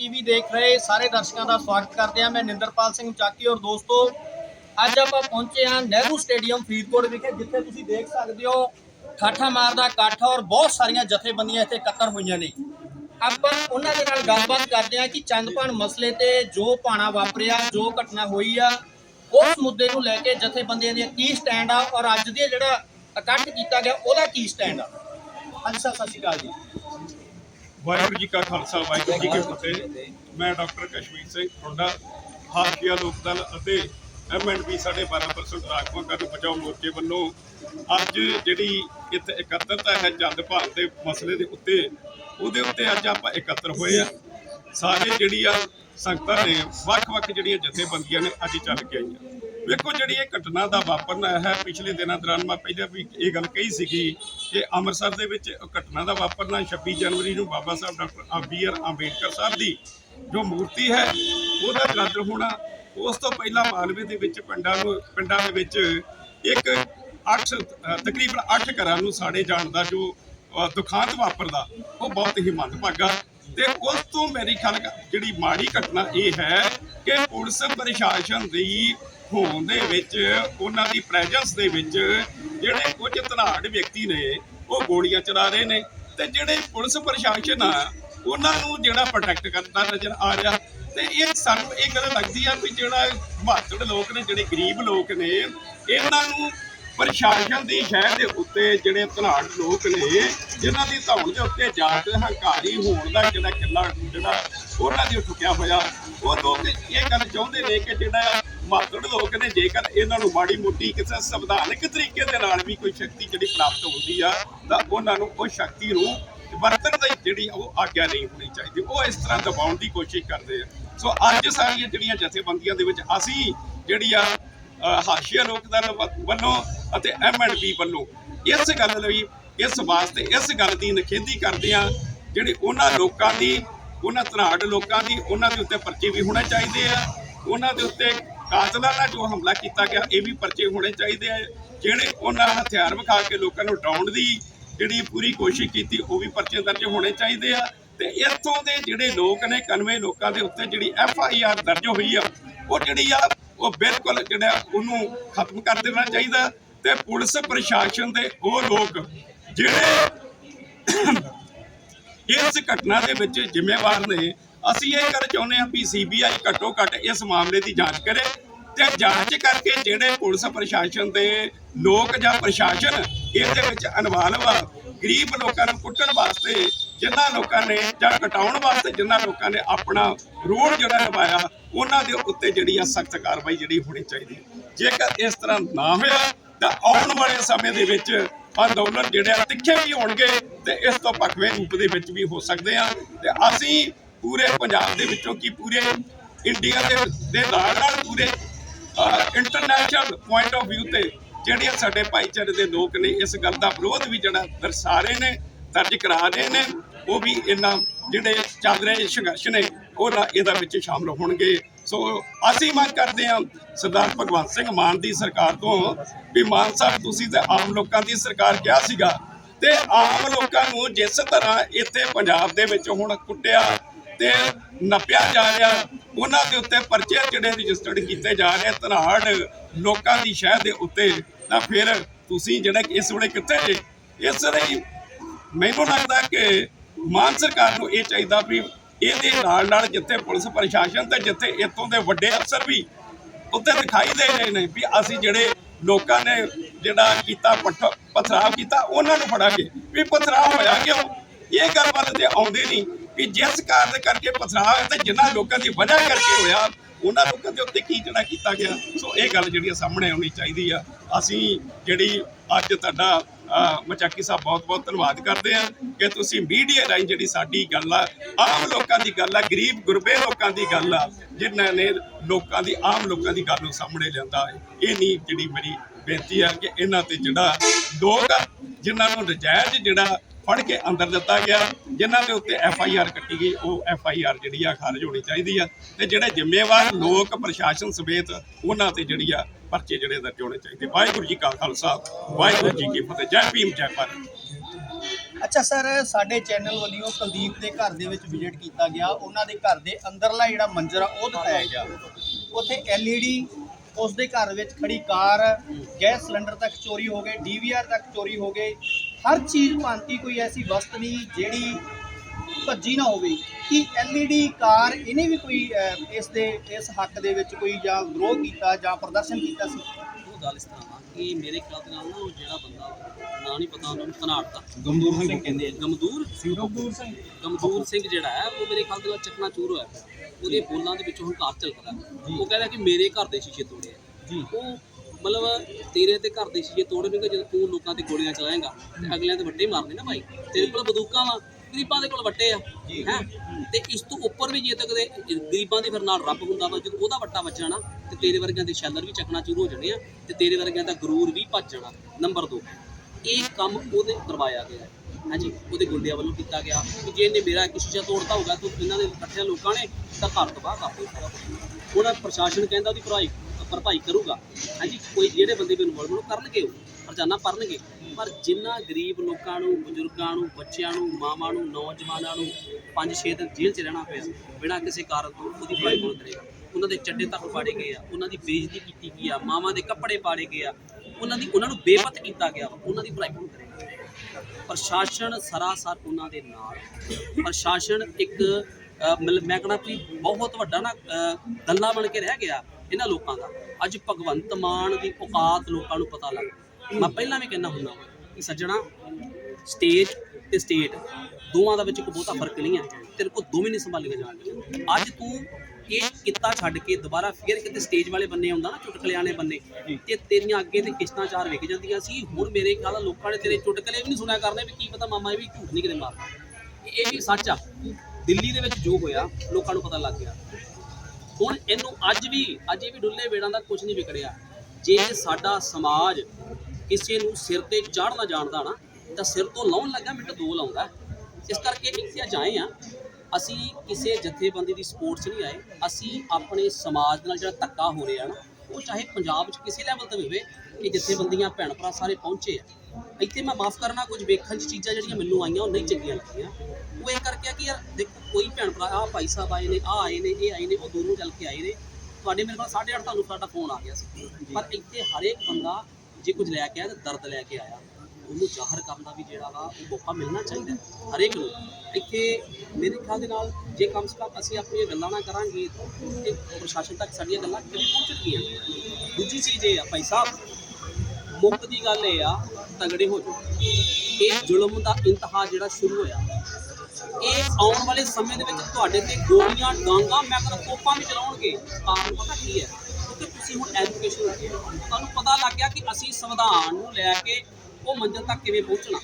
TV ਦੇਖ ਰਹੇ ਸਾਰੇ ਦਰਸ਼ਕਾਂ ਦਾ ਸਵਾਗਤ ਕਰਦੇ ਹਾਂ। ਮੈਂ ਨਿੰਦਰਪਾਲ ਸਿੰਘ ਚਾਕੀ ਔਰ ਦੋਸਤੋ, ਅੱਜ ਆਪਾਂ ਪਹੁੰਚੇ ਹਾਂ ਨਹਿਰੂ ਸਟੇਡੀਅਮ ਫਰੀਦਕੋਟ ਵਿਖੇ, ਜਿੱਥੇ ਤੁਸੀਂ ਦੇਖ ਸਕਦੇ ਹੋ ਠਾਠਾ ਮਾਰਦਾ ਇਕੱਠ ਔਰ ਬਹੁਤ ਸਾਰੀਆਂ ਜਥੇਬੰਦੀਆਂ ਇੱਥੇ ਇਕੱਤਰ ਹੋਈਆਂ ਨੇ। ਆਪਾਂ ਉਹਨਾਂ ਦੇ ਨਾਲ ਗੱਲਬਾਤ ਕਰਦੇ ਹਾਂ ਕਿ ਚੰਦਪਾਨ ਮਸਲੇ ਤੇ ਜੋ ਭਾਣਾ ਵਾਪਰਿਆ, ਜੋ ਘਟਨਾ ਹੋਈ ਆ, ਉਸ ਮੁੱਦੇ ਨੂੰ ਲੈ ਕੇ ਜਥੇਬੰਦੀਆਂ ਦੀਆਂ ਕੀ ਸਟੈਂਡ ਆ ਔਰ ਅੱਜ ਦੇ ਜਿਹੜਾ ਇਕੱਠ ਕੀਤਾ ਗਿਆ, ਉਹਦਾ ਕੀ ਸਟੈਂਡ ਆ? ਹਾਂਜੀ ਸਰ, ਸਤਿ ਸ਼੍ਰੀ ਅਕਾਲ ਜੀ। ਵਾਹਿਗੁਰੂ ਜੀ ਕਾ ਖਾਲਸਾ, ਵਾਹਿਗੁਰੂ ਜੀ ਕੀ ਫਤਿਹ। ਮੈਂ ਡਾਕਟਰ ਕਸ਼ਮੀਰ ਸਿੰਘ ਤੁਹਾਡਾ ਹਾਰਕੀਆ ਲੋਕ ਦਲ ਅਤੇ ਐਮਐਨਪੀ ਸਾਡੇ 12% ਰਾਖਵਾਂਕਾਂ ਕਰਨ ਬਚਾਓ ਮੋਰਚੇ ਵੱਲੋਂ ਅੱਜ ਜਿਹੜੀ ਇੱਥੇ ਇਕੱਤਰਤਾ ਹੈ ਜੰਦ ਭਾਰਤ ਦੇ ਮਸਲੇ ਦੇ ਉੱਤੇ, ਉਹਦੇ ਉੱਤੇ ਅੱਜ ਆਪਾਂ ਇਕੱਤਰ ਹੋਏ ਆ ਸਾਰੇ ਜਿਹੜੀ ਆ ਸੰਗਤਾਂ ਨੇ, ਵੱਖ-ਵੱਖ ਜਿਹੜੀਆਂ ਜਥੇਬੰਦੀਆਂ ਨੇ, ਅੱਜ ਚੱਲ ਕੇ ਆਈਆਂ। ਵੇਖੋ ਜਿਹੜੀ ਇਹ ਘਟਨਾ ਦਾ ਵਾਪਰਨਾ ਹੈ, ਪਿਛਲੇ ਦਿਨਾਂ ਦੌਰਾਨ ਮੈਂ ਪਹਿਲਾਂ ਵੀ ਇਹ ਗੱਲ ਕਹੀ ਸੀਗੀ ਕਿ ਅੰਮ੍ਰਿਤਸਰ ਦੇ ਵਿੱਚ ਘਟਨਾ ਦਾ ਵਾਪਰਨਾ 26 ਜਨਵਰੀ ਨੂੰ Baba Sahib doctor B R Ambedkar Sahib ਦੀ ਜੋ ਮੂਰਤੀ ਹੈ, ਉਹਦਾ ਕਦਰ ਹੋਣਾ, ਉਸ ਤੋਂ ਪਹਿਲਾਂ ਮਾਲਵੇ ਦੇ ਵਿੱਚ ਪਿੰਡਾਂ ਨੂੰ, ਪਿੰਡਾਂ ਦੇ ਵਿੱਚ ਇੱਕ 8 ਤਕਰੀਬਨ 8 ਘਰਾਂ ਨੂੰ ਸਾੜੇ ਜਾਣ ਦਾ ਜੋ ਦੁਖਾਂਤ ਵਾਪਰਦਾ, ਉਹ ਬਹੁਤ ਹੀ ਮੰਦਭਾਗਾ। ਤੇ ਉਸ ਤੋਂ ਮੇਰੀ ਖਿਆਲ ਜਿਹੜੀ ਮਾੜੀ ਘਟਨਾ ਇਹ ਹੈ ਕਿ ਪੁਲਿਸ ਪ੍ਰਸ਼ਾਸਨ ਦੀ ਹੋਣ ਦੇ ਵਿੱਚ, ਉਹਨਾਂ ਦੀ ਪ੍ਰੈਜ਼ੈਂਸ ਦੇ ਵਿੱਚ ਜਿਹੜੇ ਕੁਝ ਧਨਾੜ ਵਿਅਕਤੀ ਨੇ, ਉਹ ਗੋਲੀਆਂ ਚਲਾ ਰਹੇ ਨੇ ਤੇ ਜਿਹੜੇ ਪੁਲਿਸ ਪ੍ਰਸ਼ਾਸਨ ਆ, ਉਹਨਾਂ ਨੂੰ ਜਿਹੜਾ ਪ੍ਰੋਟੈਕਟ ਕਰਦਾ ਨਜ਼ਰ ਆ ਰਿਹਾ ਤੇ ਇਹ ਸਾਨੂੰ ਇਹ ਗੱਲ ਲੱਗਦੀ ਆ ਵੀ ਜਿਹੜਾ ਮਹੱਤਵ ਲੋਕ ਨੇ, ਜਿਹੜੇ ਗਰੀਬ ਲੋਕ ਨੇ, ਇਹਨਾਂ ਨੂੰ ਪ੍ਰਸ਼ਾਸਨ ਦੀ ਸ਼ਹਿਰ ਦੇ ਉੱਤੇ ਜਿਹੜੇ ਧਨਾੜ ਲੋਕ ਨੇ, ਜਿਨ੍ਹਾਂ ਦੀ ਧੌਣ ਦੇ ਉੱਤੇ ਜਾ ਕੇ ਹੰਕਾਰੀ ਹੋਣ ਦਾ ਜਿਹੜਾ ਕਿੱਲਾ, ਜਿਹੜਾ ਉਹਨਾਂ ਦੀ ਠੁਕਿਆ ਹੋਇਆ, ਉਹ ਲੋਕ ਇਹ ਗੱਲ ਚਾਹੁੰਦੇ ਨੇ ਕਿ ਜਿਹੜਾ ਮਾਤੜ ਲੋਕ ਨੇ, ਜੇਕਰ ਇਹਨਾਂ ਨੂੰ ਮਾੜੀ ਮੋਟੀ ਕਿਸੇ ਸੰਵਿਧਾਨਕ ਤਰੀਕੇ ਦੇ ਨਾਲ ਵੀ ਕੋਈ ਸ਼ਕਤੀ ਜਿਹੜੀ ਪ੍ਰਾਪਤ ਹੁੰਦੀ ਆ, ਤਾਂ ਉਹਨਾਂ ਨੂੰ ਉਹ ਸ਼ਕਤੀ ਨੂੰ ਵਰਤਣ ਦੀ ਜਿਹੜੀ ਉਹ ਆਗਿਆ ਨਹੀਂ ਹੋਣੀ ਚਾਹੀਦੀ। ਉਹ ਇਸ ਤਰ੍ਹਾਂ ਦਬਾਉਣ ਦੀ ਕੋਸ਼ਿਸ਼ ਕਰਦੇ ਆ। ਸੋ ਅੱਜ ਸਾਰੀਆਂ ਜਿਹੜੀਆਂ ਜਥੇਬੰਦੀਆਂ ਦੇ ਵਿੱਚ ਅਸੀਂ ਜਿਹੜੀ ਆ ਹਾਸ਼ੀਆ ਲੋਕ ਵੱਲੋਂ ਅਤੇ ਐਮਐਨਪੀ ਵੱਲੋਂ ਇਸ ਗੱਲ ਲਈ, ਇਸ ਵਾਸਤੇ ਇਸ ਗੱਲ ਦੀ ਨਖੇਦੀ ਕਰਦੇ ਆ, ਜਿਹੜੀ ਉਹਨਾਂ ਲੋਕਾਂ ਦੀ, ਉਹਨਾਂ ਧਨਾੜ ਲੋਕਾਂ ਦੀ, ਉਹਨਾਂ ਦੇ ਉੱਤੇ ਪਰਚੇ ਵੀ ਹੋਣੇ ਚਾਹੀਦੇ ਆ, ਉਹਨਾਂ ਦੇ ਉੱਤੇ ਕਾਤਲਾਂ ਨਾਲ ਜੋ ਹਮਲਾ ਕੀਤਾ ਗਿਆ। ਇਹ ਵੀ ਪਰਚੇ ਹੋਣੇ ਚਾਹੀਦੇ ਆ। ਜਿਹੜੇ ਉਹਨਾਂ ਹਥਿਆਰ ਵਿਖਾ ਕੇ ਲੋਕਾਂ ਨੂੰ ਡਰਾਉਣ ਦੀ ਜਿਹੜੀ ਪੂਰੀ ਕੋਸ਼ਿਸ਼ ਕੀਤੀ, ਉਹ ਵੀ ਪਰਚੇ ਦਰਜ ਹੋਣੇ ਚਾਹੀਦੇ ਆ। ਤੇ ਇੱਥੋਂ ਦੇ ਜਿਹੜੇ ਲੋਕ ਨੇ 91 ਲੋਕਾਂ ਦੇ ਉੱਤੇ ਜਿਹੜੀ ਐਫ ਆਈ ਆਰ ਦਰਜ ਹੋਈ ਆ, ਉਹ ਜਿਹੜੀ ਆ, ਉਹ ਬਿਲਕੁਲ ਜਿਹੜਾ ਉਹਨੂੰ ਖਤਮ ਕਰ ਦੇਣਾ ਚਾਹੀਦਾ। ਤੇ ਪੁਲਿਸ ਪ੍ਰਸ਼ਾਸਨ ਦੇ ਉਹ ਲੋਕ ਜਿਹੜੇ ਇਸ ਘਟਨਾ ਦੇ ਵਿੱਚ ਜ਼ਿੰਮੇਵਾਰ ਨੇ ਅਸੀਂ ਇਹ ਕਰ ਚਾਹੁੰਦੇ ਹਾਂ ਵੀ ਸੀਬੀਆਈ ਘੱਟੋ ਘੱਟ ਇਸ ਮਾਮਲੇ ਦੀ ਜਾਂਚ ਕਰੇ ਤੇ ਜਾਂਚ ਕਰਕੇ ਜਿਹੜੇ ਪੁਲਿਸ ਪ੍ਰਸ਼ਾਸਨ ਦੇ ਲੋਕ ਜਾਂ ਪ੍ਰਸ਼ਾਸਨ ਇਹਦੇ ਵਿੱਚ ਇਨਵਾਲਵ ਆ, ਗਰੀਬ ਲੋਕਾਂ ਨੂੰ ਕੁੱਟਣ ਵਾਸਤੇ ਜਿਨ੍ਹਾਂ ਲੋਕਾਂ ਨੇ ਜਾਂ ਕਟਾਉਣ ਵਾਸਤੇ ਜਿਨ੍ਹਾਂ ਲੋਕਾਂ ਨੇ ਆਪਣਾ ਰੋਲ ਜਿਹੜਾ ਨਿਭਾਇਆ, ਉਹਨਾਂ ਦੇ ਉੱਤੇ ਜਿਹੜੀ ਆ ਸਖਤ ਕਾਰਵਾਈ ਜਿਹੜੀ ਹੋਣੀ ਚਾਹੀਦੀ ਹੈ। ਜੇਕਰ ਇਸ ਤਰ੍ਹਾਂ ਨਾ ਹੋਇਆ, ਤਾਂ ਆਉਣ ਵਾਲੇ ਸਮੇਂ ਦੇ ਵਿੱਚ ਅੰਦੋਲਨ ਜਿਹੜੇ ਆ ਤਿੱਖੇ ਵੀ ਹੋਣਗੇ ਤੇ ਇਸ ਤੋਂ ਭਖਵੇਂ ਰੂਪ ਦੇ ਵਿੱਚ ਵੀ ਹੋ ਸਕਦੇ ਆ ਤੇ ਅਸੀਂ ਪੂਰੇ ਪੰਜਾਬ ਦੇ ਵਿੱਚੋਂ ਕੀ ਪੂਰੇ ਇੰਡੀਆ ਦੇ ਦੇ ਨਾਲ ਨਾਲ ਪੂਰੇ ਇੰਟਰਨੈਸ਼ਨਲ ਪੁਆਇੰਟ ਆਫ View ਤੇ ਜਿਹੜੇ ਸਾਡੇ ਭਾਈਚਾਰੇ ਦੇ ਲੋਕ ਨੇ, ਇਸ ਗੱਲ ਦਾ ਵਿਰੋਧ ਵੀ ਜਿਹੜਾ ਦਰਸਾ ਰਹੇ ਨੇ, ਦਰਜ ਕਰਾ ਰਹੇ ਨੇ, ਉਹ ਵੀ ਇਹਨਾਂ ਜਿਹੜੇ ਚੱਲ ਰਹੇ ਸੰਘਰਸ਼ ਨੇ, ਉਹ ਨਾ ਇਹਦਾ ਵਿੱਚ ਸ਼ਾਮਲ ਹੋਣਗੇ। ਸੋ ਅਸੀਂ ਮੰਗ ਕਰਦੇ ਹਾਂ ਸਰਦਾਰ ਭਗਵੰਤ ਸਿੰਘ ਮਾਨ ਦੀ ਸਰਕਾਰ ਤੋਂ ਵੀ ਮਾਨ ਸਾਹਿਬ, ਤੁਸੀਂ ਤੇ ਆਮ ਲੋਕਾਂ ਦੀ ਸਰਕਾਰ ਕਿਹਾ ਸੀਗਾ ਤੇ ਆਮ ਲੋਕਾਂ ਨੂੰ ਜਿਸ ਤਰ੍ਹਾਂ ਇੱਥੇ ਪੰਜਾਬ ਦੇ ਵਿੱਚ ਹੁਣ ਕੁੱਟਿਆ ਤੇ ਨੱਪਿਆ ਜਾ ਰਿਹਾ। ਉਹਨਾਂ ਦੇ ਉੱਤੇ ਪਰਚੇ ਜਿਹੜੇ ਰਜਿਸਟਰਡ ਕੀਤੇ ਜਾ ਰਹੇ ਧਨਾੜ ਲੋਕਾਂ ਦੀ ਸ਼ਹਿਰ ਦੇ ਉੱਤੇ। ਤਾਂ ਫਿਰ ਤੁਸੀਂ ਜਿਹੜਾ ਇਸ ਵੇਲੇ ਕਿੱਥੇ ਜੇ? ਇਸ ਲਈ ਮੈਨੂੰ ਲੱਗਦਾ ਕਿ ਮਾਨ ਸਰਕਾਰ ਨੂੰ ਇਹ ਚਾਹੀਦਾ ਵੀ ਇਹਦੇ ਨਾਲ ਨਾਲ ਜਿੱਥੇ ਪੁਲਿਸ ਪ੍ਰਸ਼ਾਸਨ ਤੇ ਜਿੱਥੇ ਇੱਥੋਂ ਦੇ ਵੱਡੇ ਅਫਸਰ ਵੀ ਉੱਤੇ ਦਿਖਾਈ ਦੇ ਰਹੇ ਨੇ ਵੀ ਅਸੀਂ ਜਿਹੜੇ ਲੋਕਾਂ ਨੇ ਜਿਹੜਾ ਕੀਤਾ ਪੱਠ- ਪਥਰਾਵ ਕੀਤਾ, ਉਹਨਾਂ ਨੂੰ ਫੜਾਂਗੇ। ਵੀ ਪਥਰਾਵ ਹੋਇਆ ਕਿਉਂ? ਇਹ ਗੱਲ ਵੱਲ ਤੇ ਆਉਂਦੇ ਨਹੀਂ। ਵੀ ਜਿਸ ਕਾਰਨ ਕਰਕੇ ਪਥਰਾਵ ਹੈ ਤੇ ਜਿਨ੍ਹਾਂ ਲੋਕਾਂ ਦੀ ਵਜ੍ਹਾ ਕਰਕੇ ਹੋਇਆ, ਉਹਨਾਂ ਲੋਕਾਂ ਦੇ ਉੱਤੇ ਕੀ ਜਿਹੜਾ ਕੀਤਾ ਗਿਆ? ਸੋ ਇਹ ਗੱਲ ਜਿਹੜੀ ਆ ਸਾਹਮਣੇ ਆਉਣੀ ਚਾਹੀਦੀ ਆ। ਅਸੀਂ ਜਿਹੜੀ ਅੱਜ ਤੁਹਾਡਾ ਮਚਾਕੀ ਸਾਹਿਬ ਬਹੁਤ ਬਹੁਤ ਧੰਨਵਾਦ ਕਰਦੇ ਆ ਕਿ ਤੁਸੀਂ ਮੀਡੀਆ ਰਾਹੀਂ ਜਿਹੜੀ ਸਾਡੀ ਗੱਲ ਆ, ਆਮ ਲੋਕਾਂ ਦੀ ਗੱਲ ਆ, ਗਰੀਬ, ਗੁਰਬੇ ਲੋਕਾਂ ਦੀ ਗੱਲ ਆ, ਜਿਨ੍ਹਾਂ ਨੇ ਲੋਕਾਂ ਦੀ, ਆਮ ਲੋਕਾਂ ਦੀ ਗੱਲ ਨੂੰ ਸਾਹਮਣੇ ਲਿਆਂਦਾ ਇਹ ਨਹੀਂ ਜਿਹੜੀ ਮੇਰੀ ਬੇਨਤੀ ਆ ਕਿ ਇਹਨਾਂ ਤੇ ਜਿਹੜਾ ਲੋਕ ਆ, ਜਿਨ੍ਹਾਂ ਨੂੰ ਨਜਾਇਜ਼ ਜਿਹੜਾ ਫੜ ਕੇ ਅੰਦਰ ਦਿੱਤਾ ਗਿਆ, ਜਿਨ੍ਹਾਂ ਦੇ ਉੱਤੇ ਐਫ ਆਈ ਆਰ ਕੱਟੀ ਗਈ। ਉਹ ਐਫ ਆਈ ਆਰ ਜਿਹੜੀ ਆ ਖਾਰਜ ਹੋਣੀ ਚਾਹੀਦੀ ਆ ਤੇ ਜਿਹੜੇ ਜ਼ਿੰਮੇਵਾਰ ਲੋਕ ਪ੍ਰਸ਼ਾਸਨ ਸਮੇਤ ਉਹਨਾਂ ਤੇ ਜਿਹੜੀ ਆ ਪਰਚੇ ਜਿਹੜੇ ਦਰਜ ਹੋਣੇ ਚਾਹੀਦੇ। ਵਾਹਿਗੁਰੂ ਜੀ ਕਾ ਖਾਲਸਾ, ਵਾਹਿਗੁਰੂ ਜੀ ਕੀ ਫਤਿਹ। ਜੈ ਭੀਮ, ਜੈ ਭਾਰਤ। ਅੱਛਾ ਸਰ, ਸਾਡੇ ਚੈਨਲ ਵੱਲੋਂ ਕੁਲਦੀਪ ਦੇ ਘਰ ਦੇ ਵਿੱਚ ਵਿਜ਼ਿਟ ਕੀਤਾ ਗਿਆ। ਉਹਨਾਂ ਦੇ ਘਰ ਦੇ ਅੰਦਰਲਾ ਜਿਹੜਾ ਮੰਜ਼ਰ ਆ, ਉਹ ਦਿਖਾਇਆ ਗਿਆ। ਉੱਥੇ LED ਉਸ ਦੇ ਘਰ ਵਿੱਚ ਖੜੀ ਕਾਰ, ਗੈਸ ਸਿਲੰਡਰ ਤੱਕ ਚੋਰੀ ਹੋ ਗਏ, ਡੀਵੀਆਰ ਤੱਕ ਚੋਰੀ ਹੋ ਗਏ। ਹਰ ਚੀਜ਼ ਭਾਂਤੀ ਕੋਈ ਐਸੀ ਵਸਤ ਨਹੀਂ ਜਿਹੜੀ ਭੱਜੀ ਨਾ ਹੋਵੇ। ਕਿ LED ਕਾਰ ਇਹਨੇ ਵੀ ਕੋਈ ਇਸ ਦੇ, ਇਸ ਹੱਕ ਦੇ ਵਿੱਚ ਕੋਈ ਜਾਂ ਵਿਰੋਧ ਕੀਤਾ ਜਾਂ ਪ੍ਰਦਰਸ਼ਨ ਕੀਤਾ ਸੀ? ਗੱਲ ਇਸ ਤਰ੍ਹਾਂ ਵਾ ਕਿ ਮੇਰੇ ਖਿਆਲ ਦੇ ਨਾਲ ਨਾ ਉਹ ਜਿਹੜਾ ਬੰਦਾ ਨਾਂ ਨਹੀਂ ਪਤਾ ਉਹਨਾਂ ਧਨਾੜ ਦਾ। ਗੰਦੂਰ ਸਿੰਘ। ਕਹਿੰਦੇ ਆ। ਗਮਦੂਰ ਗੰਦੂਰ ਸਿੰਘ। ਗਮਦੂਰ ਸਿੰਘ ਜਿਹੜਾ ਹੈ ਉਹ ਮੇਰੇ ਖਿਆਲ ਦੇ ਨਾਲ ਚਕਨਾ ਚੂਰ ਹੋਇਆ। ਉਹਦੇ ਬੋਲਾਂ ਦੇ ਵਿੱਚੋਂ ਹੰਕਾਰ ਝਲਕਦਾ ਉਹ ਕਹਿੰਦਾ ਕਿ ਮੇਰੇ ਘਰ ਦੇ ਸ਼ੀਸ਼ੇ ਤੋੜੇ ਆ। ਜੀ। ਉਹ ਮਤਲਬ ਤੇਰੇ ਤੇ ਘਰ ਦੇ ਸ਼ੀਸ਼ੇ ਤੋੜਨਗੇ ਜਦੋਂ ਤੂੰ ਲੋਕਾਂ ਤੇ ਗੋਲੀਆਂ ਚਲਾਏਗਾ ਤੇ ਅਗਲਿਆਂ ਤੇ ਵੱਟੇ ਮਾਰਨੇ ਨਾ ਭਾਈ। ਤੇਰੇ ਕੋਲ ਬੰਦੂਕਾਂ ਵਾ। ਗਰੀਬਾਂ ਦੇ ਕੋਲ ਵੱਟੇ ਆ। ਹੈ? ਤੇ ਇਸ ਤੋਂ ਉੱਪਰ ਵੀ ਜੇ ਤੱਕ ਦੇ ਗਰੀਬਾਂ ਦੇ ਫਿਰ ਨਾਲ ਰੱਬ ਹੁੰਦਾ ਵਾ ਜਦੋਂ ਉਹਦਾ ਵੱਟਾ ਵੱਜਣਾ ਨਾ ਤੇ ਤੇਰੇ ਵਰਗਿਆਂ ਦੇ ਸ਼ੈਲਰ ਵੀ ਚੱਕਣਾ ਸ਼ੁਰੂ ਹੋ ਜਾਣੇ ਆ ਤੇ ਤੇਰੇ ਵਰਗਿਆਂ ਦਾ ਗਰੂਰ ਵੀ ਭੱਜ ਜਾਣਾ ਨੰਬਰ 2 ਇਹ ਕੰਮ ਉਹਦੇ ਕਰਵਾਇਆ ਗਿਆ ਹੈ ਹਾਂਜੀ ਉਹਦੇ ਗੁੰਡਿਆਂ ਵੱਲੋਂ ਕੀਤਾ ਗਿਆ। ਕਿ ਜੇ ਇਹਨੇ ਮੇਰਾ ਇੱਕ ਸ਼ੀਸ਼ਾ ਤੋੜਤਾ ਹੋਗਾ ਤਾਂ ਇਹਨਾਂ ਦੇ ਇਕੱਠਿਆਂ ਲੋਕਾਂ ਨੇ ਤਾਂ ਘਰ ਤਬਾਹ ਕਰ ਦਿੱਤਾ ਹੁਣ ਪ੍ਰਸ਼ਾਸਨ ਕਹਿੰਦਾ ਉਹਦੀ ਭਰਾਈ ਭਰਪਾਈ ਕਰੂਗਾ ਹਾਂਜੀ ਕੋਈ ਜਿਹੜੇ ਬੰਦੇ ਵੀ ਇਨਵੋਲਵ ਕਰਨਗੇ ਉਹ ਹਰਜਾਨਾ ਭਰਨਗੇ ਪਰ ਜਿਨ੍ਹਾਂ ਗਰੀਬ ਲੋਕਾਂ ਨੂੰ ਬਜ਼ੁਰਗਾਂ ਨੂੰ ਬੱਚਿਆਂ ਨੂੰ ਮਾਵਾਂ ਨੂੰ ਨੌਜਵਾਨਾਂ ਨੂੰ 5-6 ਦਿਨ ਜੇਲ੍ਹ 'ਚ ਰਹਿਣਾ ਪਿਆ ਬਿਨਾਂ ਕਿਸੇ ਕਾਰਨ ਤੋਂ ਉਹਦੀ ਪੜ੍ਹਾਈ ਕੌਣ ਕਰੇਗਾ ਉਹਨਾਂ ਦੇ ਚੱਡੇ ਤੱਕ ਪਾੜੇ ਗਏ ਆ ਉਹਨਾਂ ਦੀ ਬੇਇੱਜ਼ਤੀ ਕੀਤੀ ਗਈ ਆ ਮਾਵਾਂ ਦੇ ਕੱਪੜੇ ਪਾੜੇ ਗਏ ਆ ਉਹਨਾਂ ਦੀ ਉਹਨਾਂ ਨੂੰ ਬੇਪਤ ਕੀਤਾ ਗਿਆ ਉਹਨਾਂ ਦੀ ਭਰਾਈ ਕੌਣ ਕਰੇਗਾ ਪ੍ਰਸ਼ਾਸਨ ਸਰਾਸਰ ਉਹਨਾਂ ਦੇ ਨਾਲ। ਪ੍ਰਸ਼ਾਸਨ ਇੱਕ ਮਤਲਬ ਮੈਂ ਕਹਣਾ ਵੀ ਬਹੁਤ ਵੱਡਾ ਨਾ ਅਹ, ਦੱਲਾ ਬਣ ਕੇ ਰਹਿ ਗਿਆ ਇਹਨਾਂ ਲੋਕਾਂ ਦਾ। ਅੱਜ ਭਗਵੰਤ ਮਾਨ ਦੀ ਔਕਾਤ ਲੋਕਾਂ ਨੂੰ ਪਤਾ ਲੱਗ ਮੈਂ ਪਹਿਲਾਂ ਵੀ ਕਹਿੰਦਾ ਹੁੰਦਾ ਕਿ ਸੱਜਣਾ ਸਟੇਜ ਤੇ ਸਟੇਟ ਦੋਵਾਂ ਦਾ ਵਿੱਚ ਇੱਕ ਬਹੁਤਾ ਫ਼ਰਕ ਨਹੀਂ ਹੈ। ਤੇਰੇ ਕੋਲ ਦੋਵੇਂ ਨਹੀਂ ਸੰਭਾਲੀਆਂ ਜਾਣਗੀਆਂ। ਅੱਜ ਤੂੰ ਇਹ ਕਿੱਤਾ ਛੱਡ ਕੇ ਦੁਬਾਰਾ ਫੇਰ ਕਿਤੇ ਸਟੇਜ ਵਾਲੇ ਬੰਨੇ ਹੁੰਦਾ ਨਾ ਚੁਟਕਲਿਆਣੇ ਬੰਨੇ ਤੇ ਤੇਰੀਆਂ ਅੱਗੇ ਤੇ ਕਿਸ਼ਤਾਂ ਚਾਰ ਵਿਕ ਜਾਂਦੀਆਂ ਸੀ। ਹੁਣ ਮੇਰੇ ਖਿਆਲ ਲੋਕਾਂ ਨੇ ਤੇਰੇ ਚੁਟਕਲੇ ਵੀ ਨਹੀਂ ਸੁਣਿਆ ਕਰਨੇ ਵੀ ਕੀ ਪਤਾ ਮਾਮਾ ਇਹ ਵੀ ਝੂਠ ਨਹੀਂ ਕਿਤੇ ਮਾਰਦਾ ਇਹ ਵੀ ਸੱਚ ਆ। ਦਿੱਲੀ ਦੇ ਵਿੱਚ ਜੋ ਹੋਇਆ ਲੋਕਾਂ ਨੂੰ ਪਤਾ ਲੱਗ ਗਿਆ। ਹੁਣ ਇਹਨੂੰ ਅੱਜ ਵੀ ਅੱਜ ਇਹ ਵੀ ਡੁੱਲੇ ਵੇੜਾਂ ਦਾ ਕੁਝ ਨਹੀਂ ਵਿਗੜਿਆ। ਜੇ ਸਾਡਾ ਸਮਾਜ ਕਿਸੇ ਨੂੰ ਸਿਰ ਤੇ ਚੜ੍ਹਨਾ ਜਾਣਦਾ ਨਾ ਤਾਂ ਸਿਰ ਤੋਂ ਲਾਉਣ ਲੱਗਾ ਮਿੰਟ ਦੋ ਲਾਉਂਦਾ। ਇਸ ਕਰਕੇ ਇੱਥੇ ਅੱਜ ਆਏ ਆ ਅਸੀਂ ਕਿਸੇ ਜਥੇਬੰਦੀ ਦੀ ਸਪੋਰਟ 'ਚ ਨਹੀਂ ਆਏ ਅਸੀਂ ਆਪਣੇ ਸਮਾਜ ਨਾਲ ਜਿਹੜਾ ਧੱਕਾ ਹੋ ਰਿਹਾ ਨਾ ਉਹ ਚਾਹੇ ਪੰਜਾਬ 'ਚ ਕਿਸੇ ਲੈਵਲ ਤੇ ਹੋਵੇ ਕਿ ਜਥੇਬੰਦੀਆਂ ਭੈਣ ਭਰਾ ਸਾਰੇ ਪਹੁੰਚੇ ਆ। ਇੱਥੇ ਮੈਂ ਮਾਫ ਕਰਨਾ ਕੁਝ ਵੇਖਣ 'ਚ ਚੀਜ਼ਾਂ ਜਿਹੜੀਆਂ ਮੈਨੂੰ ਆਈਆਂ ਉਹ ਨਹੀਂ ਚੰਗੀਆਂ ਲੱਗੀਆਂ। ਉਹ ਇਹ ਕਰਕੇ ਆ ਕਿ ਯਾਰ ਦੇਖੋ ਕੋਈ ਭੈਣ ਭਰਾ ਆ ਭਾਈ ਸਾਹਿਬ ਆਏ ਨੇ ਆ ਆਏ ਨੇ ਇਹ ਆਏ ਨੇ ਉਹ ਦੋਨੋਂ ਚੱਲ ਕੇ ਆਏ ਨੇ। ਤੁਹਾਡੇ ਮੇਰੇ ਕੋਲ 8:30 ਤੁਹਾਨੂੰ ਸਾਡਾ ਫੋਨ ਆ ਗਿਆ ਸੀ। ਪਰ ਇੱਥੇ ਹਰੇਕ ਬੰਦਾ ਜੇ ਕੁਝ ਲੈ ਕੇ ਆਇਆ ਤਾਂ ਦਰਦ ਲੈ ਕੇ ਆਇਆ। ਉਹਨੂੰ ਜ਼ਾਹਰ ਕਰਨ ਦਾ ਵੀ ਜਿਹੜਾ ਵਾ, ਉਹ ਮੌਕਾ ਮਿਲਣਾ ਚਾਹੀਦਾ ਹਰੇਕ ਨੂੰ। ਇੱਥੇ ਮੇਰੇ ਖਿਆਲ ਦੇ ਨਾਲ ਜੇ ਕਮ ਸੇ ਕਮ ਅਸੀਂ ਆਪਣੀਆਂ ਗੱਲਾਂ ਨਾ ਕਰਾਂਗੇ, ਤੇ ਪ੍ਰਸ਼ਾਸਨ ਤੱਕ ਸਾਡੀਆਂ ਗੱਲਾਂ ਕਿਵੇਂ ਪਹੁੰਚਣਗੀਆਂ? ਦੂਜੀ ਚੀਜ਼ ਇਹ ਆ ਭਾਈ ਸਾਹਿਬ ਮੁੱਖ ਦੀ ਗੱਲ ਇਹ ਆ, ਤਗੜੇ ਹੋ ਜਾਓ। ਇਹ ਜ਼ੁਲਮ ਦਾ ਇੰਤਹਾ ਜਿਹੜਾ ਸ਼ੁਰੂ ਹੋਇਆ, ਇਹ ਆਉਣ ਵਾਲੇ ਸਮੇਂ ਦੇ ਵਿੱਚ ਤੁਹਾਡੇ ਤੇ ਗੋਲੀਆਂ ਡਾਂਗਾ, ਮੈਂ ਕਹਿੰਦਾ ਤੋਪਾਂ ਵੀ ਚਲਾਉਣਗੇ। ਕਾਰਨ ਪਤਾ ਕੀ ਹੈ? ਕਿਉਂਕਿ ਹੁਣ ਐਜੂਕੇਸ਼ਨ ਲੱਗੇ ਤੁਹਾਨੂੰ ਪਤਾ ਲੱਗ ਗਿਆ ਕਿ ਅਸੀਂ ਸੰਵਿਧਾਨ ਨੂੰ ਲੈ ਕੇ ਉਹ ਮੰਜ਼ਿਲ ਤੱਕ ਕਿਵੇਂ ਪਹੁੰਚਣਾ।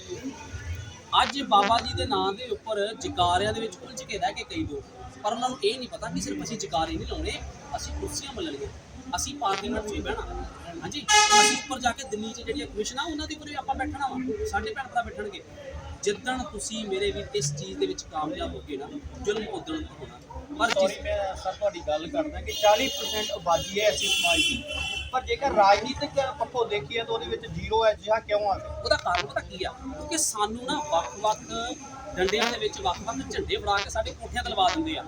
ਅੱਜ ਬਾਬਾ ਜੀ ਦੇ ਨਾਂ ਦੇ ਉੱਪਰ ਜਕਾਰਿਆਂ ਦੇ ਵਿੱਚ ਉਲਝ ਕੇ ਰਹਿ ਕੇ ਕਈ ਲੋਕ। ਪਰ ਉਹਨਾਂ ਨੂੰ ਇਹ ਨਹੀਂ ਪਤਾ ਕਿ ਸਿਰਫ ਅਸੀਂ ਜਕਾਰੇ ਨਹੀਂ ਲਾਉਣੇ, ਅਸੀਂ ਕੁਰਸੀਆਂ ਮੱਲਣੀਆਂ। ਅਸੀਂ ਪਾਰਲੀਮੈਂਟ 'ਚ ਵੀ ਬਹਿਣਾ। ਹਾਂਜੀ, ਅਸੀਂ ਉੱਪਰ ਜਾ ਕੇ ਦਿੱਲੀ 'ਚ ਜਿਹੜੀਆਂ ਕਮਿਸ਼ਨ ਆ, ਉਹਨਾਂ ਦੇ ਉੱਪਰ ਵੀ ਆਪਾਂ ਬੈਠਣਾ ਵਾ। ਸਾਡੇ ਭੈਣ ਭਰਾ ਬੈਠਣਗੇ। ਜਿੱਦਣ ਤੁਸੀਂ ਮੇਰੇ ਵੀ ਇਸ ਚੀਜ਼ ਦੇ ਵਿੱਚ ਕਾਮਯਾਬ ਹੋਗੇ ਨਾ ਜ਼ੁਲਮ ਉਦਣ ਹੋਣਾ। ਪਰ ਸੌਰੀ ਜਿਸ ਮੈਂ ਸਰ ਤੁਹਾਡੀ ਗੱਲ ਕਰਦਾ ਕਿ 40% ਆਬਾਦੀ ਹੈ ਐਸੀ ਸਮਾਜ ਦੀ। ਪਰ ਜੇਕਰ ਰਾਜਨੀਤਿਕ ਪੱਖੋਂ ਦੇਖੀਏ ਤਾਂ ਉਹਦੇ ਵਿੱਚ ਜ਼ੀਰੋ ਹੈ ਜਿਹਾ ਕਿਉਂ ਆ? ਗਿਆ ਉਹਦਾ ਕਾਰਨ ਪਤਾ ਕੀ ਆ? ਕਿਉਂਕਿ ਸਾਨੂੰ ਨਾ ਵੱਖ-ਵੱਖ ਡੰਡਿਆਂ ਦੇ ਵਿੱਚ ਵੱਖ-ਵੱਖ ਝੰਡੇ ਫੜਾ ਕੇ ਸਾਡੇ ਕੋਠਿਆਂ ਤੇ ਲਵਾ ਦਿੰਦੇ ਆ।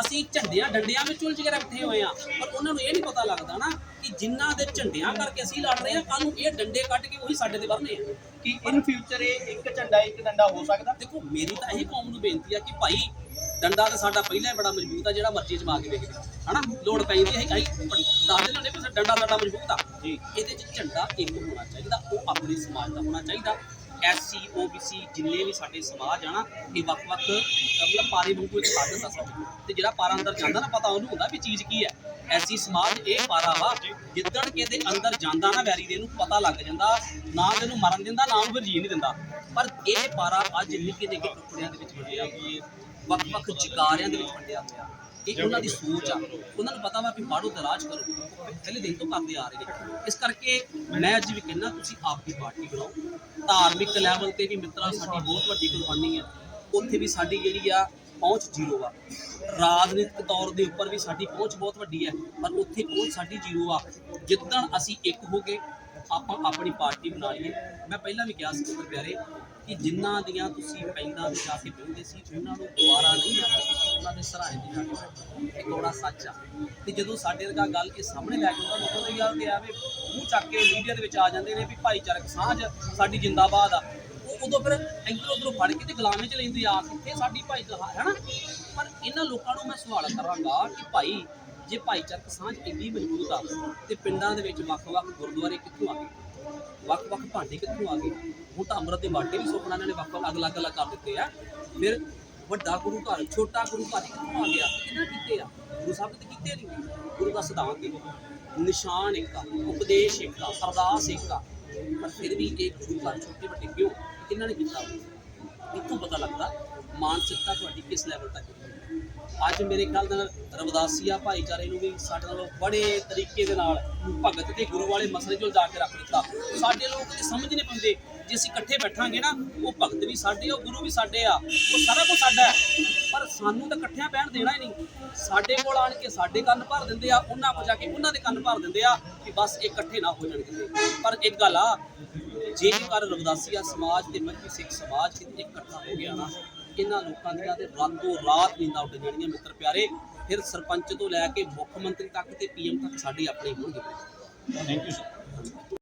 ਅਸੀਂ ਝੰਡਿਆਂ ਡੰਡਿਆਂ ਵਿੱਚ ਉਲਝ ਕੇ ਬੈਠੇ ਹੋਏ ਆ ਪਰ ਉਹਨਾਂ ਨੂੰ ਇਹ ਨਹੀਂ ਪਤਾ ਲੱਗਦਾ ਨਾ ਕਿ ਜਿਨ੍ਹਾਂ ਦੇ ਝੰਡਿਆਂ ਕਰਕੇ ਅਸੀਂ ਲੜ ਰਹੇ ਆ ਕੱਲ ਨੂੰ ਇਹ ਡੰਡੇ ਕੱਢ ਕੇ ਉਹੀ ਸਾਡੇ ਤੇ ਵਰਨੇ ਆ। ਕਿ ਇਨ ਫਿਊਚਰ ਇਹ ਇੱਕ ਝੰਡਾ ਇੱਕ ਡੰਡਾ ਹੋ ਸਕਦਾ? ਦੇਖੋ ਮੇਰੀ ਤਾਂ ਇਹ ਕੌਮ ਨੂੰ ਬੇਨਤੀ ਆ ਕਿ ਭਾਈ ਡੰਡਾ ਤਾਂ ਸਾਡਾ ਪਹਿਲਾਂ ਹੀ ਬੜਾ ਮਜ਼ਬੂਤ ਆ ਜਿਹੜਾ ਮਰਜ਼ੀ ਜਮਾ ਕੇ ਵੇਖਦੇ ਹਨਾ? ਲੋੜ ਪੈਂਦੀ ਹੈ ਅਸੀਂ ਦੱਸਦੇ ਨੇ ਵੀ ਡੰਡਾ ਸਾਡਾ ਮਜ਼ਬੂਤ ਆ। ਜੀ। ਇਹਦੇ 'ਚ ਝੰਡਾ ਇੱਕ ਹੋਣਾ ਚਾਹੀਦਾ ਉਹ ਆਪਣੇ ਸਮਾਜ ਦਾ ਹੋਣਾ ਚਾਹੀਦਾ। ਐਸਸੀ ਓਬੀਸੀ ਜਿੰਨੇ ਵੀ ਸਾਡੇ ਸਮਾਜ ਆ ਨਾ ਇਹ ਵੱਖ-ਵੱਖ ਮਤਲਬ ਪਾਰੇ ਵਾਂਗੂ ਇੱਕ ਸਾਧਨ ਦਾ ਸਭ ਤੇ ਜਿਹੜਾ ਪਾਰਾ ਅੰਦਰ ਜਾਂਦਾ ਨਾ ਪਤਾ ਉਹਨੂੰ ਹੁੰਦਾ ਵੀ ਚੀਜ਼ ਕੀ ਹੈ। ਐਸੀ ਸਮਾਜ ਇਹ ਪਾਰਾ ਵਾ ਜਿੱਦਣ ਕਿ ਇਹਦੇ ਅੰਦਰ ਜਾਂਦਾ ਨਾ ਵੈਰੀ ਦੇ ਇਹਨੂੰ ਪਤਾ ਲੱਗ ਜਾਂਦਾ ਨਾ ਤੈਨੂੰ ਮਰਨ ਦਿੰਦਾ ਨਾ ਉਹਨੂੰ ਜੀਣ ਨਹੀਂ ਦਿੰਦਾ। ਪਰ ਇਹ ਪਾਰਾ ਅੱਜ ਨਿੱਕੇ ਨਿੱਕੇ ਟੁਕੜਿਆਂ ਦੇ ਵਿੱਚ ਵੰਡਿਆ ਵੀ ਵੱਖ-ਵੱਖ ਜਕਾਰਿਆਂ ਦੇ ਵਿੱਚ ਵੰਡਿਆ ਹੋਇਆ। ਇਹ ਉਹਨਾਂ ਦੀ ਸੋਚ ਆ। ਉਹਨਾਂ ਨੂੰ ਪਤਾ ਵਾ ਕਿ ਬਾੜੋ ਤੇ ਰਾਜ ਕਰੋ। ਪਹਿਲੇ ਦਿਨ ਤੋਂ ਕਰਦੇ ਆ ਰਹੇ ਨੇ। ਇਸ ਕਰਕੇ ਮੈਂ ਅੱਜ ਵੀ ਕਹਿੰਦਾ ਤੁਸੀਂ ਆਪ ਦੀ ਪਾਰਟੀ ਬਣਾਓ। ਧਾਰਮਿਕ ਲੈਵਲ ਤੇ ਵੀ ਮਿੱਤਰਾਂ ਸਾਡੀ ਬਹੁਤ ਵੱਡੀ ਕੁਰਬਾਨੀ ਆ। ਉੱਥੇ ਵੀ ਸਾਡੀ ਜਿਹੜੀ ਆ ਪਹੁੰਚ ਜ਼ੀਰੋ ਆ। ਰਾਜਨੀਤਿਕ ਤੌਰ ਦੇ ਉੱਪਰ ਵੀ ਸਾਡੀ ਪਹੁੰਚ ਬਹੁਤ ਵੱਡੀ ਹੈ, ਪਰ ਉੱਥੇ ਪਹੁੰਚ ਸਾਡੀ ਜ਼ੀਰੋ ਆ। ਜਿੱਦਣ ਅਸੀਂ ਇੱਕ ਹੋ ਗਏ, ਆਪਾਂ ਆਪਣੀ ਪਾਰਟੀ ਬਣਾ ਲਈਏ। ਮੈਂ ਪਹਿਲਾਂ ਵੀ ਕਿਹਾ ਸੀ ਪੁੱਤਰ ਪਿਆਰੇ ਕਿ ਜਿਨ੍ਹਾਂ ਦੀਆਂ ਤੁਸੀਂ ਪੈਂਦਾ ਤੇ ਜਾ ਕੇ ਬਹਿੰਦੇ ਸੀ, ਉਹਨਾਂ ਨੂੰ ਦੁਬਾਰਾ ਨਹੀਂ ਆ ਤੁਸੀਂ ਉਹਨਾਂ ਦੇ ਸਰਾਣੇ ਤੇ ਜਾ ਇਹ ਕੋੜਾ ਸੱਚ ਆ। ਤੇ ਜਦੋਂ ਸਾਡੇ ਵਰਗਾ ਗੱਲ ਇਹ ਸਾਹਮਣੇ ਲੈ ਕੇ ਉਹਨਾਂ ਲੋਕਾਂ ਦੇ ਯਾਰ ਤੇ ਐਵੇਂ ਮੂੰਹ ਚੱਕ ਕੇ ਮੀਡੀਆ ਦੇ ਵਿੱਚ ਆ ਜਾਂਦੇ ਨੇ ਵੀ ਭਾਈਚਾਰਕ ਸਾਂਝ ਸਾਡੀ ਜਿੰਦਾਬਾਦ ਆ। ਉਦੋਂ ਫਿਰ ਇੱਧਰ ਉੱਧਰੋਂ ਫੜ ਕੇ ਤੇ ਗੁਲਾਮੀ ਚ ਲੈਂਦੇ ਆ ਕਿੱਥੇ ਸਾਡੀ ਭਾਈਚਾਰਾ ਹੈ ਨਾ। ਪਰ ਇਹਨਾਂ ਲੋਕਾਂ ਨੂੰ ਮੈਂ ਸਵਾਲ ਕਰਾਂਗਾ ਕਿ ਭਾਈ, ਜੇ ਭਾਈਚਾਰਕ ਸਾਂਝ ਇੰਨੀ ਮਜ਼ਬੂਤ ਆ ਤੇ ਪਿੰਡਾਂ ਦੇ ਵਿੱਚ ਵੱਖ-ਵੱਖ ਗੁਰਦੁਆਰੇ ਕਿੱਥੋਂ ਆ ਗਏ? ਵੱਖ-ਵੱਖ ਭਾਂਡੇ ਕਿੱਥੋਂ ਆ ਗਏ? ਹੁਣ ਤਾਂ ਅੰਮ੍ਰਿਤ ਦੇ ਬਾਟੇ ਵੀ ਸੁਪਨਾ ਇਹਨਾਂ ਨੇ ਵੱਖ ਵੱਖ ਅਲੱਗ ਅਲੱਗ ਕਰ ਦਿੱਤੇ ਆ। ਫਿਰ ਵੱਡਾ ਗੁਰੂ ਘਰ, ਛੋਟਾ ਗੁਰੂ ਘਰ ਕਿੱਥੋਂ ਆ ਗਿਆ? ਕਿਹਨਾਂ ਕੀਤੇ ਆ? ਗੁਰੂ ਸਾਹਿਬ ਨੇ ਕੀਤੇ ਨਹੀਂ ਗੁਰੂ ਦਾ ਸਿਧਾਂਤ ਇੱਕ ਨਿਸ਼ਾਨ ਇੱਕ ਆ, ਉਪਦੇਸ਼ ਇੱਕ ਆ, ਅਰਦਾਸ ਇੱਕ ਆ। ਪਰ ਫਿਰ ਵੀ ਇਹ ਗੁਰੂ ਘਰ ਛੋਟੇ ਵੱਡੇ ਕਿਉਂ? ਕਿਹਨਾਂ ਨੇ ਕੀਤਾ? ਇੱਥੋਂ ਪਤਾ ਲੱਗਦਾ ਮਾਨਸਿਕਤਾ ਤੁਹਾਡੀ ਕਿਸ ਲੈਵਲ ਤੱਕ ਹੈ? ਅੱਜ ਮੇਰੇ ਖਿਆਲ ਨਾਲ ਰਵਦਾਸੀਆ ਭਾਈਚਾਰੇ ਨੂੰ ਵੀ ਸਾਡੇ ਨਾਲ ਬੜੇ ਤਰੀਕੇ ਦੇ ਨਾਲ ਭਗਤ ਤੇ ਗੁਰੂ ਵਾਲੇ ਮਸਲੇ 'ਚ ਉਲਝਾ ਕੇ ਰੱਖ ਦਿੱਤਾ। ਸਾਡੇ ਲੋਕ ਤੇ ਸਮਝ ਨਹੀਂ ਪਾਉਂਦੇ, ਜੇ ਅਸੀਂ ਇਕੱਠੇ ਬੈਠਾਂਗੇ ਨਾ, ਉਹ ਭਗਤ ਵੀ ਸਾਡੇ, ਉਹ ਗੁਰੂ ਵੀ ਸਾਡੇ ਆ, ਉਹ ਸਾਰਾ ਕੁਝ ਸਾਡਾ ਹੈ। ਪਰ ਸਾਨੂੰ ਤਾਂ ਇਕੱਠਿਆਂ ਬਹਿਣ ਦੇਣਾ ਹੀ ਨਹੀਂ। ਸਾਡੇ ਕੋਲ ਆਣ ਕੇ ਸਾਡੇ ਕੰਨ ਭਰ ਦਿੰਦੇ ਆ, ਉਹਨਾਂ ਕੋਲ ਜਾ ਕੇ ਉਹਨਾਂ ਦੇ ਕੰਨ ਭਰ ਦਿੰਦੇ ਆ ਕਿ ਬਸ ਇਹ ਇਕੱਠੇ ਨਾ ਹੋ ਜਾਣ ਕਿਤੇ। ਪਰ ਇੱਕ ਗੱਲ ਆ, ਜੇਕਰ ਰਵਦਾਸੀਆ ਸਮਾਜ ਤੇ ਮੱਝੀ ਸਿੱਖ ਸਮਾਜ ਕਿਤੇ ਇਕੱਠਾ ਹੋ ਗਿਆ ਨਾ ਇਹਨਾਂ ਲੋਕਾਂ ਦੀਆਂ ਤੇ ਰਾਤੋਂ ਰਾਤ ਨੀਂਦਾਂ ਉੱਡ ਜਾਣੀਆਂ ਮਿੱਤਰ ਪਿਆਰੇ। ਫਿਰ ਸਰਪੰਚ ਤੋਂ ਲੈ ਕੇ ਮੁੱਖ ਮੰਤਰੀ ਤੱਕ ਤੇ ਪੀਐਮ ਤੱਕ ਸਾਡੇ ਆਪਣੇ ਹੋਣਗੇ ਥੈਂਕ ਯੂ ਸਰ